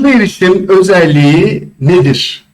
Hızlı erişim özelliği nedir?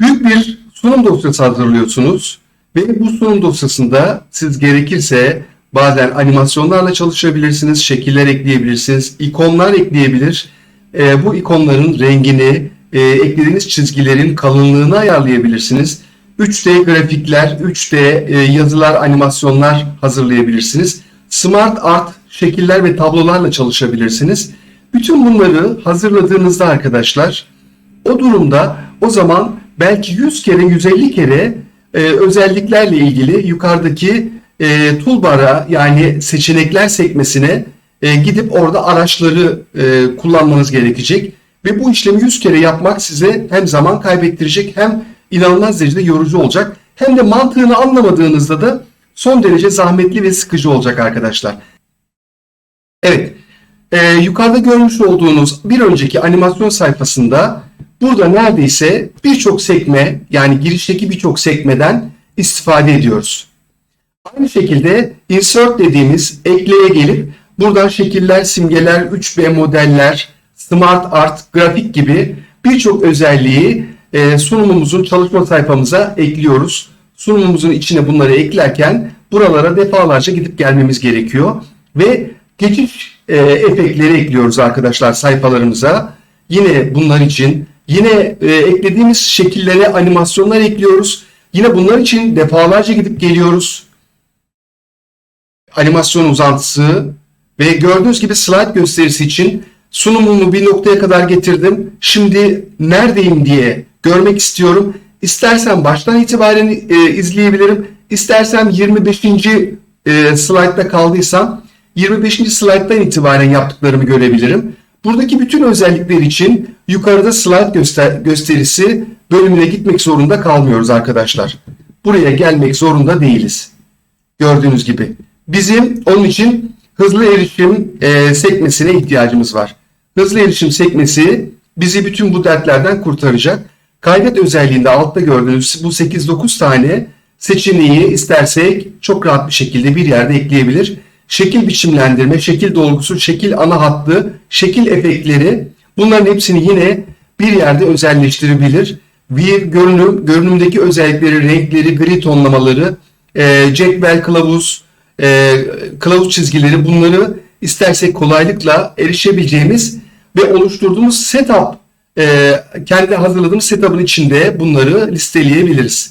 Büyük bir sunum dosyası hazırlıyorsunuz ve bu sunum dosyasında siz gerekirse bazen animasyonlarla çalışabilirsiniz, şekiller ekleyebilirsiniz, ikonlar ekleyebilir. Ee, bu ikonların rengini, e, eklediğiniz çizgilerin kalınlığını ayarlayabilirsiniz. 3D grafikler, 3D e, yazılar, animasyonlar hazırlayabilirsiniz. Smart art şekiller ve tablolarla çalışabilirsiniz. Bütün bunları hazırladığınızda arkadaşlar o durumda o zaman belki 100 kere 150 kere e, özelliklerle ilgili yukarıdaki e, toolbar'a yani seçenekler sekmesine e, gidip orada araçları e, kullanmanız gerekecek. Ve bu işlemi 100 kere yapmak size hem zaman kaybettirecek hem inanılmaz derecede yorucu olacak. Hem de mantığını anlamadığınızda da son derece zahmetli ve sıkıcı olacak arkadaşlar. Evet, e, yukarıda görmüş olduğunuz bir önceki animasyon sayfasında burada neredeyse birçok sekme yani girişteki birçok sekmeden istifade ediyoruz. Aynı şekilde insert dediğimiz ekleye gelip buradan şekiller, simgeler, 3B modeller, smart art, grafik gibi birçok özelliği e, sunumumuzun çalışma sayfamıza ekliyoruz. Sunumumuzun içine bunları eklerken buralara defalarca gidip gelmemiz gerekiyor ve geçiş e, efektleri ekliyoruz arkadaşlar sayfalarımıza. Yine bunlar için yine e, eklediğimiz şekillere animasyonlar ekliyoruz. Yine bunlar için defalarca gidip geliyoruz. Animasyon uzantısı ve gördüğünüz gibi slide gösterisi için sunumumu bir noktaya kadar getirdim. Şimdi neredeyim diye görmek istiyorum. İstersen baştan itibaren e, izleyebilirim. İstersem 25. E, slaytta kaldıysam 25. slayttan itibaren yaptıklarımı görebilirim. Buradaki bütün özellikler için yukarıda slide göster gösterisi bölümüne gitmek zorunda kalmıyoruz arkadaşlar. Buraya gelmek zorunda değiliz. Gördüğünüz gibi. Bizim onun için hızlı erişim e, sekmesine ihtiyacımız var. Hızlı erişim sekmesi bizi bütün bu dertlerden kurtaracak. Kaydet özelliğinde altta gördüğünüz bu 8-9 tane seçeneği istersek çok rahat bir şekilde bir yerde ekleyebilir. Şekil biçimlendirme, şekil dolgusu, şekil ana hattı, şekil efektleri bunların hepsini yine bir yerde özelleştirebilir. Bir görünüm, görünümdeki özellikleri, renkleri, gri tonlamaları, e, Jack kılavuz, e, kılavuz çizgileri bunları istersek kolaylıkla erişebileceğimiz ve oluşturduğumuz setup e, kendi hazırladığımız setup'ın içinde bunları listeleyebiliriz.